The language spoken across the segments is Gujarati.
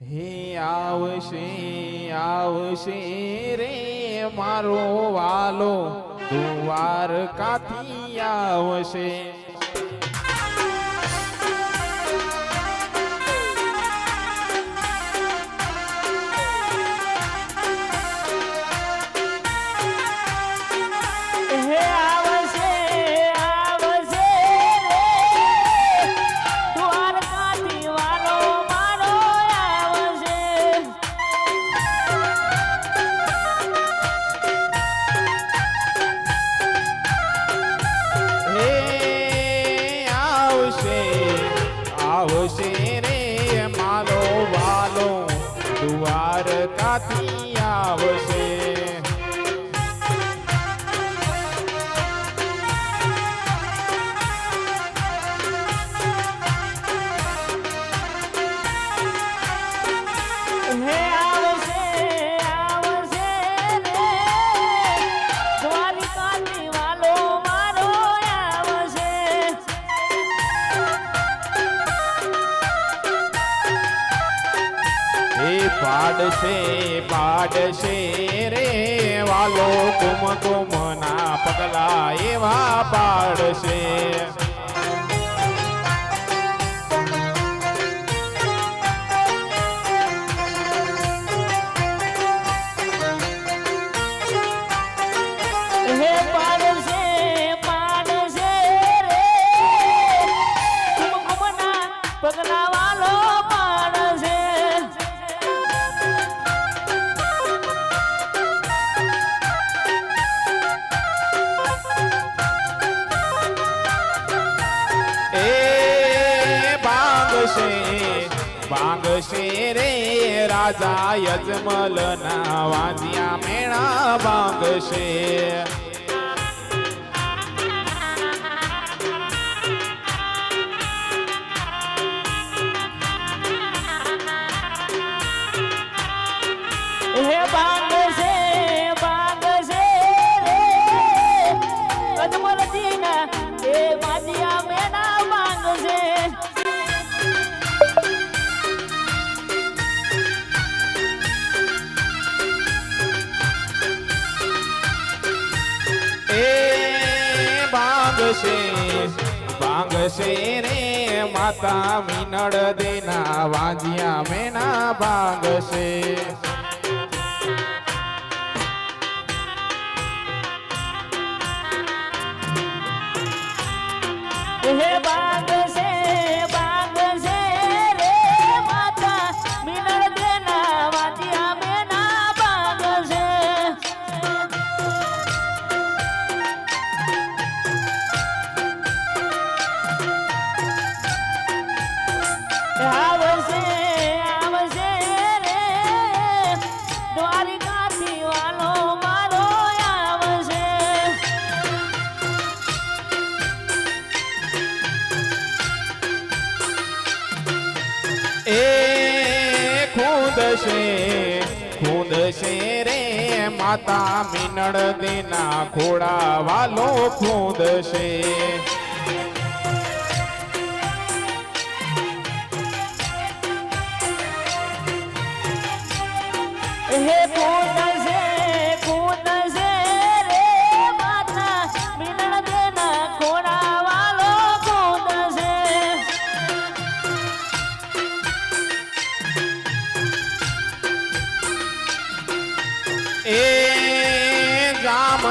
હે આવશે આવશે રે મારો વાલો દુવાર કાથી આવશે. આવશે રે મારો વાલો દુવાર પાડશે રે વાલો કુમ કુમ ના પગલા એવા પાડશે. ભાંગશે ભાંગશે રે રાજા યજમલ ના વાંજ્યા મેણા ભાંગશે. ભાંગશે ભાંગશે રે માતા મીનળ દેના વાંજ્યા મેના ભાંગશે. હે બાંગશે માતા મીનળ દેના ખોડા વાલો ખૂંદશે. હે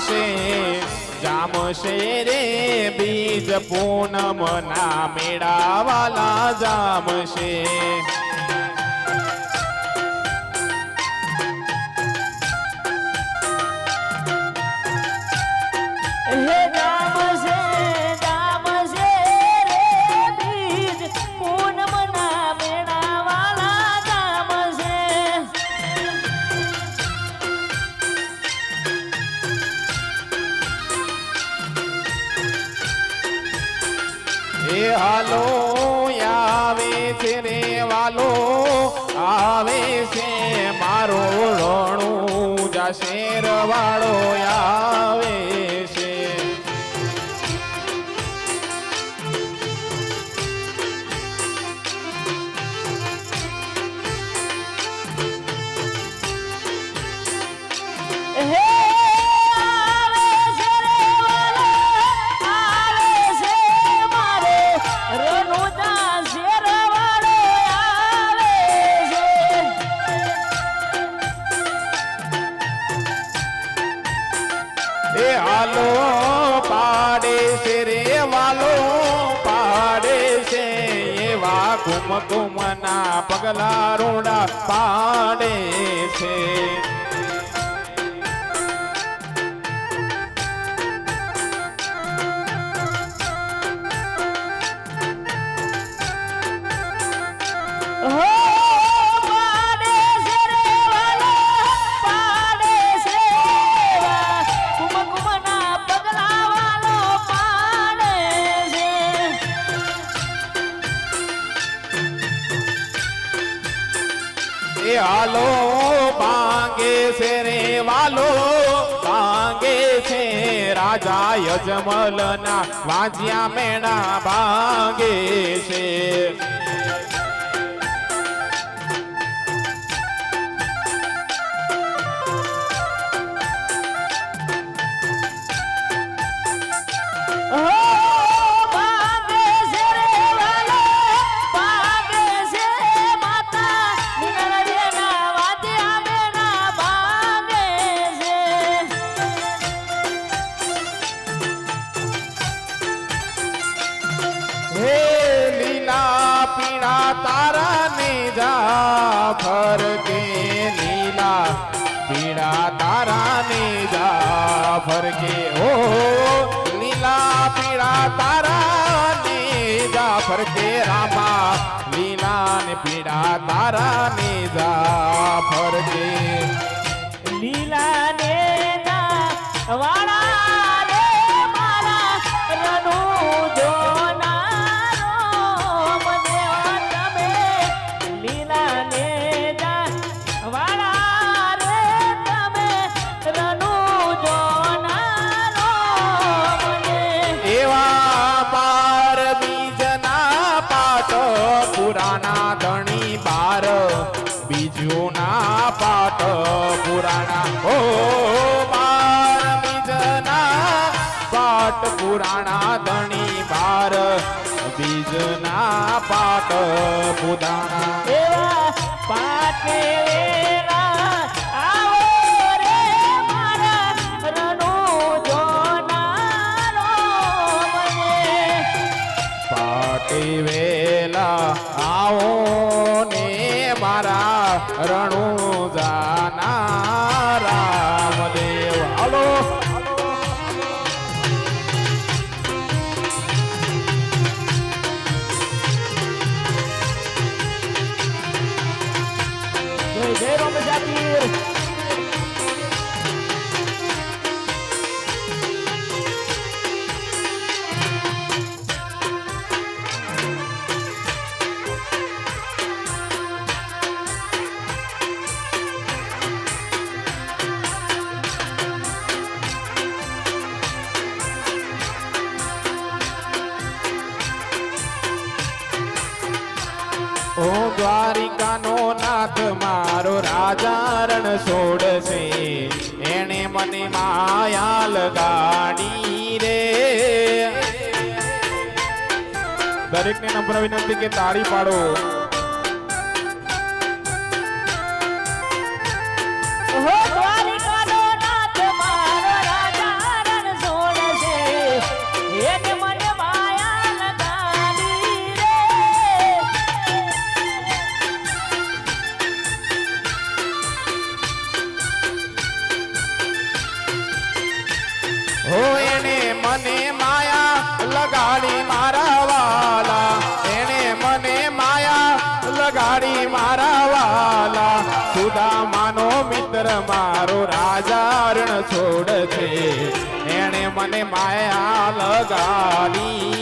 જામશે જામશે રે બીજ પૂનમ ના મેળાવાલા જામશે. એ હાલો આવે છે રે વાલો આવે છે મારો રણું જાશેર વાળો આવે એ હાલો પાડે છે રે વાલો, પાડે છે એવા કુમ કુમના પગલા રોડા પાડે છે. એ હાલો માંગે છે રે વાલો માંગે છે રાજા યજમલના વાજ્યા મેણા ભાંગે છે. કે હો લીલા પીળા તારા ને જાફર કે રામા, લીલા ને પીળા તારા ને જાફર પુરાણા હો બીજના પાટ પુરાણા ધણી બાર બીજના પાટ પુરાણા એવા પાટે વેલા આવો ને મારા રણુજા ઓ દ્વારિકાનો નાથ, મારો રાજારણ છોડશે. એણે મને માયા લગાડી રે. દરેકને નમ્ર વિનંતી કે તાળી પાડો. বাড়ি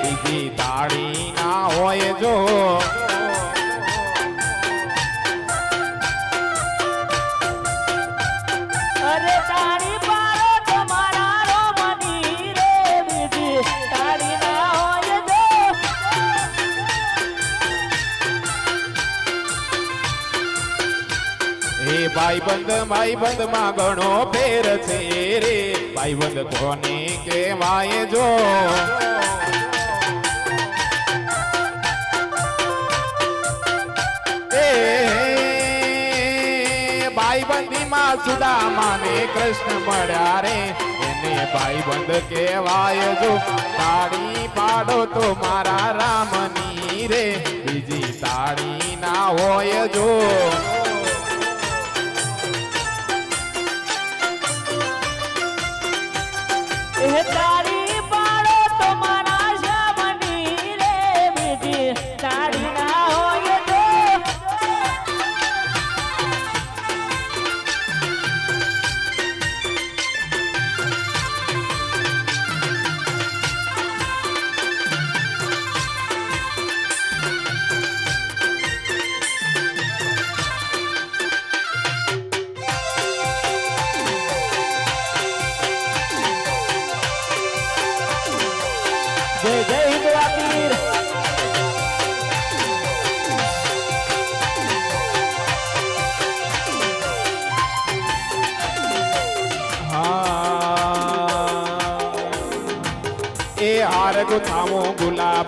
બીજી તાળી ના હોય જો. ભાઈબંધ ભાઈબંધમાં ઘણો ફેર છે રે. ભાઈબંધ કોને કહેવાય જો? એ ભાઈબંધીમાં સુદામાને કૃષ્ણ મળ્યા રે. એને ભાઈબંધ કહેવાય જો, તાળી પાડો તો મારા રામની રે. બીજી તાળી ના હોય જો. એ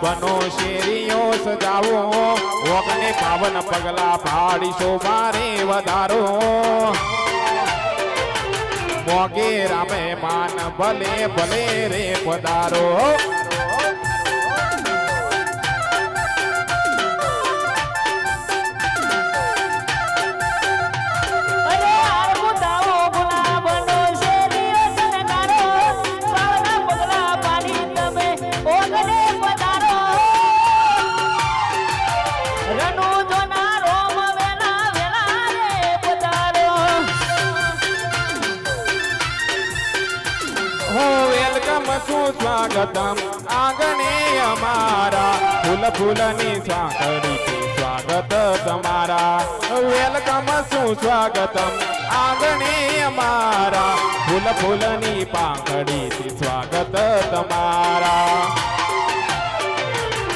ગુલાબનો શેરીઓ સજાવો. ઓગણે પાવન પગલા પાડી મારે વધારો. મોગે રામે માન ભલે ભલે રે પધારો. ફૂલ ફૂલની પાંખડીથી સ્વાગત તમારા.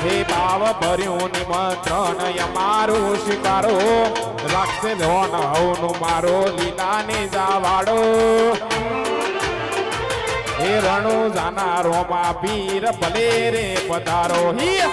હે ભાવ ભર્યું નિમંત્રણ, અમારું સ્વીકારો રાખશે ધોન હવનું મારો લીલાને જાવાડો હે રણુ જાનારો માં પીર ભલે રે પધારો. હિય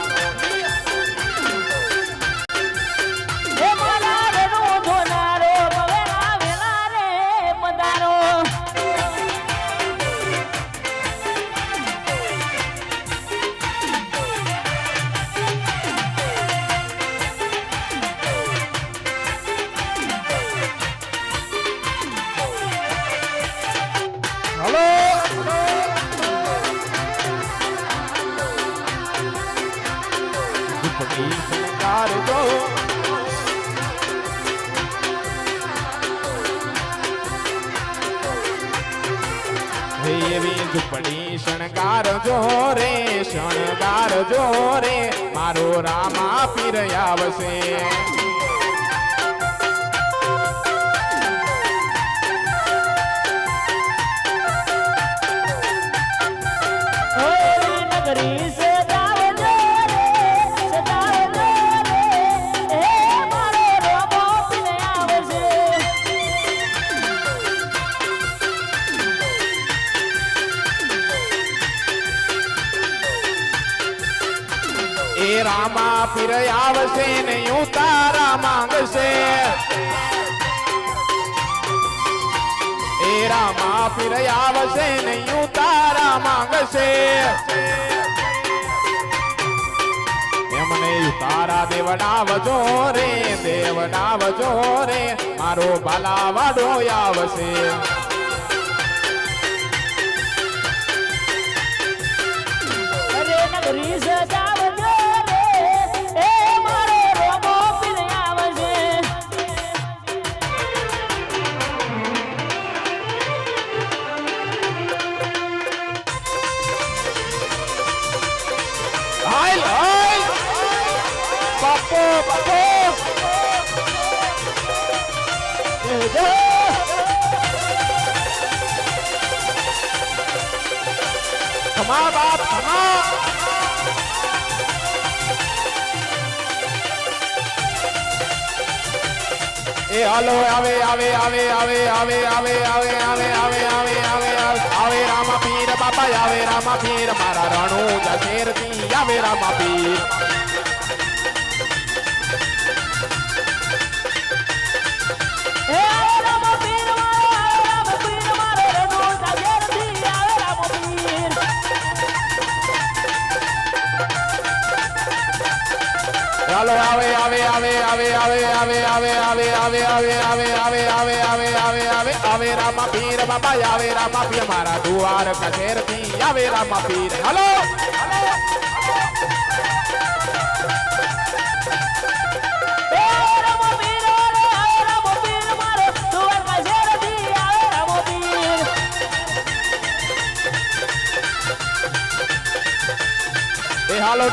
શણગારજો રે શણગારજો રે મારો રામા પીર આવશે. આવશે નહીં ઉતારા માંગશે. એમને દેવડા વજો રે દેવડાવજો રે મારો બાલા વાડો આવશે. ખમા બાપ એ હાલો આવે આવે આવે આવે આવે આવે આવે આવે આવે આવે આવે આવે રામા પીર બાપા આવે રામા પીર મારા રણુ જશેરથી આવે રામા પીર ચાલો આવે આવે આવે આવે આવે આવે આવે આવે આવે આવે આવે આવે આવે આવે આવે આવે આવે રામા પીર બાબા આવે રામા પીર મારા દુઆર કચેરથી આવે રામા પીર હાલો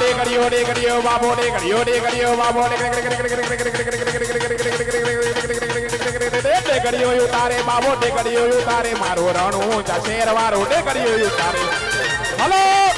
ડે કર્યો ડે કર્યો બાબો ડે કર્યો ડે કર્યો બાબો ડે કર્યો ઉતારે બાબો ડે કર્યો ઉતારે મારો રણું જશેર વારો ડે કર્યો હલો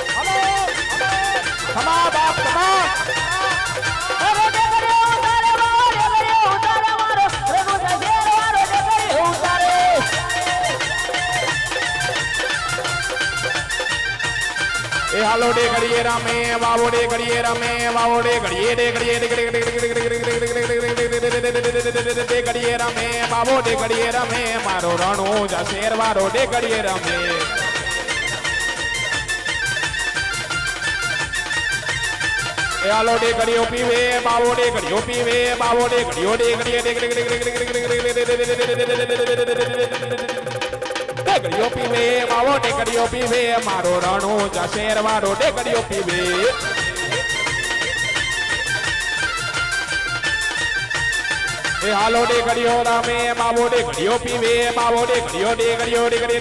એ હાલો ડે કરીએ રમે વાવો ડે કરીએ રમે વાવો ડે કરીએ ડે કરીએ ડે કરીએ ડે કરીએ રમે બાબો ડે કરીએ રમે મારો રણું જા શેર વારો ડે કરીએ રમે એ હાલો ડે કરીઓ પીવે બાવો ડે કરીઓ પીવે બાવો ડે કરીઓ ડે કરીએ ડે ડેગડીઓ પીવે માવો ડેગડીઓ પીવે, મારો રણો જશેર મારો ડેગડીઓ પીવે. એ હાલો ડેગડીઓ રામે, માવો ડેગડીઓ પીવે, માવો ડેગડીઓ ડેગડીઓ ડેગડી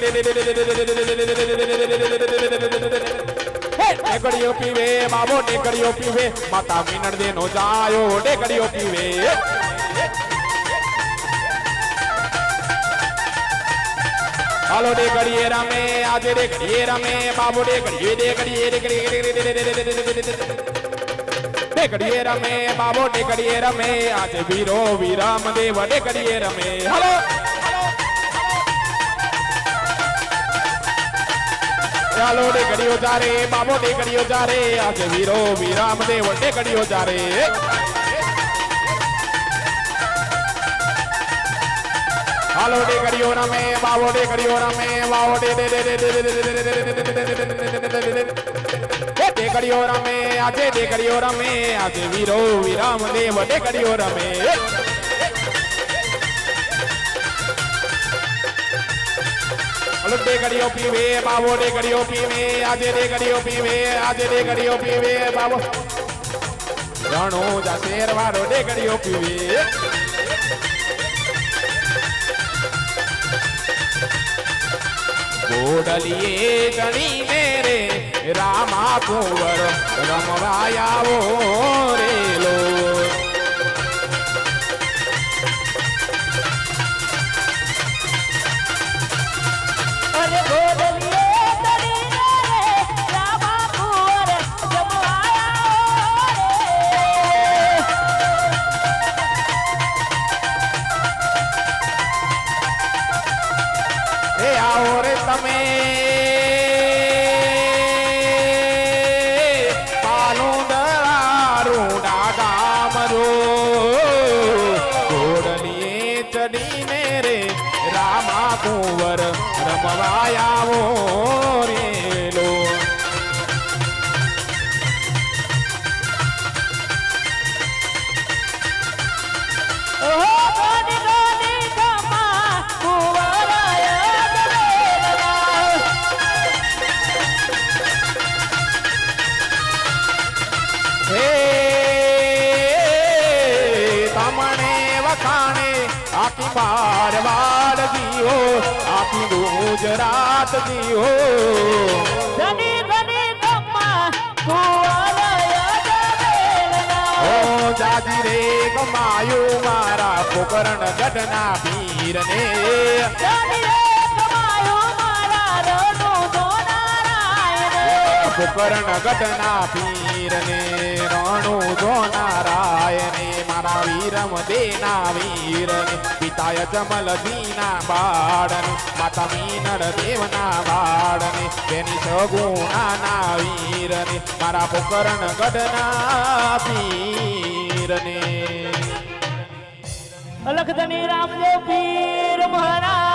ટેકડીઓ પીવે બાબો ટેકડીઓ પીવે, માતા મીનળ દેનો જાયો ટેકડીઓ પીવે. હાલો રે ઘડીએ રમે આજે રે ઘડીએ રમે બાબુ રે ઘડીએ રે ઘડીએ રે ઘડીએ ઘડીએ રમે બાબો રે ઘડીએ રમે આજે વીરો વિરામ દેવ રે ઘડીએ રમે હાલો ચાલો રે ઘડીઓ જારે બાબો રે ઘડીઓ જારે આજે વીરો વિરામ દેવ રે ઘડીઓ જારે હાલો ટેકડીઓ રમે બાવો ટેકડીઓ રમે બાવો ટેકડીઓ રમે આજે ટેકડીઓ રમે આજે વીરો વિરામ દેવ ટેકડીઓ રમે હાલો ટેકડીઓ પીવે બાવો ટેકડીઓ પીવે આજે ટેકડીઓ પીવે આજે ટેકડીઓ પીવે બાવો રણો જાશેર વાળો ટેકડીઓ પીવે ઘોડલીએ ગણી મેરે રામા કુંવર રમવાયા રે લો. રામા કુંવર રમવાયા રે. પાર વાળ જીવો આખી ગુજરાત જીવો ધની ધની ગમ્મા કુવાળા જાજી રે ગમાયું મારા પોકરણ ગઢના પીરને. ધની નારાયણ ગઢના ગઢના પીરને રણુ જો નારાયણે મારા વીરમ દેના વીરને પિતાય જમલજીના બાળને માતા મીનળ દેવના બાળને તેની સગુણાના વીરને મારા પોકરણ ગઢના પીરને અલખ ધની રામદેવ પીર મહારાજ.